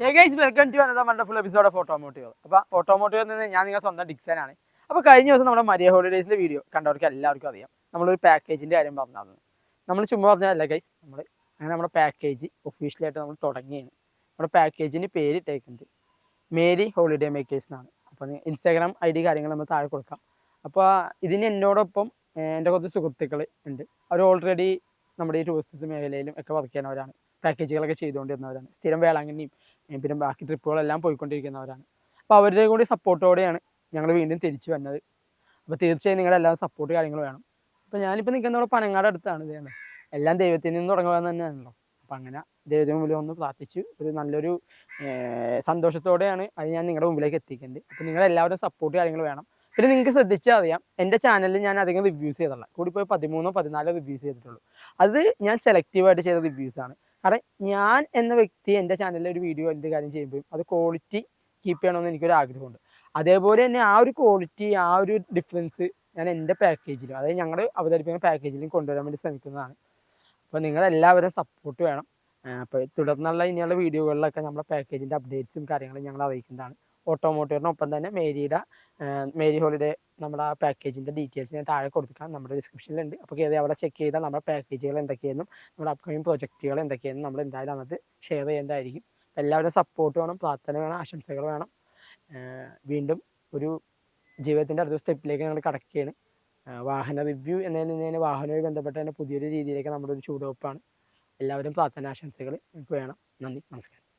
Guys welcome to another wonderful episode of automotive അപ്പോൾ automotive നിന്ന് ഞാൻ നിങ്ങൾ സ്വന്തം ഡിക്സനാണ് അപ്പോൾ കഴിഞ്ഞ ദിവസം നമ്മുടെ മരിയ ഹോളിഡേയ്സിന്റെ വീഡിയോ കണ്ടവർക്ക് എല്ലാവർക്കും അറിയാം. നമ്മളൊരു പാക്കേജിന്റെ കാര്യം പറഞ്ഞായിരുന്നു. നമ്മൾ ചുമ്മാ പറഞ്ഞതല്ല ഗൈസ് നമ്മൾ അങ്ങനെ നമ്മുടെ പാക്കേജ് ഒഫീഷ്യലായിട്ട് നമ്മൾ തുടങ്ങിയാണ് നമ്മുടെ പാക്കേജിന് പേര് ഇട്ടേക്കുന്നത് മേരി ഹോളിഡേ മേക്കേഴ്സ് എന്നാണ്. അപ്പോൾ ഇൻസ്റ്റാഗ്രാം ഐ ഡി കാര്യങ്ങൾ നമ്മൾ താഴെ കൊടുക്കാം. അപ്പോൾ ഇതിന് എന്നോടൊപ്പം എന്റെ കുറച്ച് സുഹൃത്തുക്കൾ ഉണ്ട്. അവർ ഓൾറെഡി നമ്മുടെ ഈ ടൂറിസ്റ്റ് മേഖലയിലും ഒക്കെ വർക്ക് ചെയ്യുന്നവരാണ്. പാക്കേജുകളൊക്കെ ചെയ്തുകൊണ്ടിരുന്നവരാണ്. സ്ഥിരം വേളാങ്കണ്ണിയും പിന്നെ ബാക്കി ട്രിപ്പുകളെല്ലാം പോയിക്കൊണ്ടിരിക്കുന്നവരാണ്. അപ്പോൾ അവരുടെ കൂടി സപ്പോർട്ടോടെയാണ് ഞങ്ങൾ വീണ്ടും തിരിച്ചു വന്നത്. അപ്പോൾ തീർച്ചയായും നിങ്ങളുടെ എല്ലാ സപ്പോർട്ട് കാര്യങ്ങൾ വേണം. അപ്പോൾ ഞാനിപ്പോൾ നിൽക്കുന്നവിടെ പനങ്ങാട് അടുത്താണ് ഇതാണ് എല്ലാം ദൈവത്തിൽ നിന്ന് തുടങ്ങുക തന്നെയാണല്ലോ. അപ്പോൾ അങ്ങനെ ദൈവത്തിന് മുമ്പിൽ ഒന്ന് പ്രാർത്ഥിച്ച് ഒരു നല്ലൊരു സന്തോഷത്തോടെയാണ് അത് ഞാൻ നിങ്ങളുടെ മുമ്പിലേക്ക് എത്തിക്കുന്നത്. അപ്പോൾ നിങ്ങളെല്ലാവരും സപ്പോർട്ട് കാര്യങ്ങൾ വേണം. പിന്നെ നിങ്ങൾക്ക് ശ്രദ്ധിച്ചാൽ അറിയാം എന്റെ ചാനലിൽ ഞാൻ അധികം റിവ്യൂസ് ചെയ്തിട്ടുള്ള കൂടിപ്പോയി പതിമൂന്നോ പതിനാലോ റിവ്യൂസ് ചെയ്തിട്ടുള്ളൂ. അത് ഞാൻ സെലക്റ്റീവായിട്ട് ചെയ്ത റിവ്യൂസ് ആണ് ഞാൻ എന്ന വ്യക്തി എന്റെ ചാനലിൽ ഒരു വീഡിയോ എന്ത് കാര്യം ചെയ്യുമ്പോഴും അത് ക്വാളിറ്റി കീപ്പ് ചെയ്യണമെന്ന് എനിക്കൊരു ആഗ്രഹമുണ്ട്. അതേപോലെ തന്നെ ആ ഒരു ക്വാളിറ്റി ആ ഒരു ഡിഫറൻസ് ഞാൻ എന്റെ പാക്കേജിലും അതായത് ഞങ്ങൾ അവതരിപ്പിക്കുന്ന പാക്കേജിലും കൊണ്ടുവരാൻ വേണ്ടി ശ്രമിക്കുന്നതാണ്. അപ്പോൾ നിങ്ങളെല്ലാവരും സപ്പോർട്ട് വേണം. അപ്പോൾ തുടർന്നുള്ള ഇനിയുള്ള വീഡിയോകളിലൊക്കെ നമ്മുടെ പാക്കേജിന്റെ അപ്ഡേറ്റ്സും കാര്യങ്ങളും ഞങ്ങൾ അറിയിക്കുന്നതാണ്. ഓട്ടോമോട്ടീവിനൊപ്പം തന്നെ മേരിയുടെ മേരി ഹോളിഡേ നമ്മുടെ ആ പാക്കേജിന്റെ ഡീറ്റെയിൽസ് ഞാൻ താഴെ കൊടുക്കാം നമ്മുടെ ഡിസ്ക്രിപ്ഷനിലുണ്ട്. അപ്പോൾ കയറി അവിടെ ചെക്ക് ചെയ്താൽ നമ്മുടെ പാക്കേജുകൾ എന്തൊക്കെയെന്നും നമ്മുടെ അപ്കമിങ് പ്രോജക്റ്റുകൾ എന്തൊക്കെയെന്നും നമ്മൾ എന്തായാലും അന്നത്തെ ഷെയർ ചെയ്യേണ്ടതായിരിക്കും. എല്ലാവരുടെ എല്ലാവരും സപ്പോർട്ട് വേണം പ്രാർത്ഥന വേണം ആശംസകൾ വേണം. വീണ്ടും ഒരു ജീവിതത്തിന്റെ അടുത്ത സ്റ്റെപ്പിലേക്ക് ഞങ്ങൾ കടക്കുകയാണ്. വാഹന റിവ്യൂ എന്നതിൽ നിന്ന് വാഹനവുമായി ബന്ധപ്പെട്ട തന്നെ പുതിയൊരു രീതിയിലേക്ക് നമ്മുടെ ഒരു ചൂടുവെപ്പാണ് എല്ലാവരും പ്രാർത്ഥന ആശംസകൾ വേണം. നന്ദി നമസ്കാരം.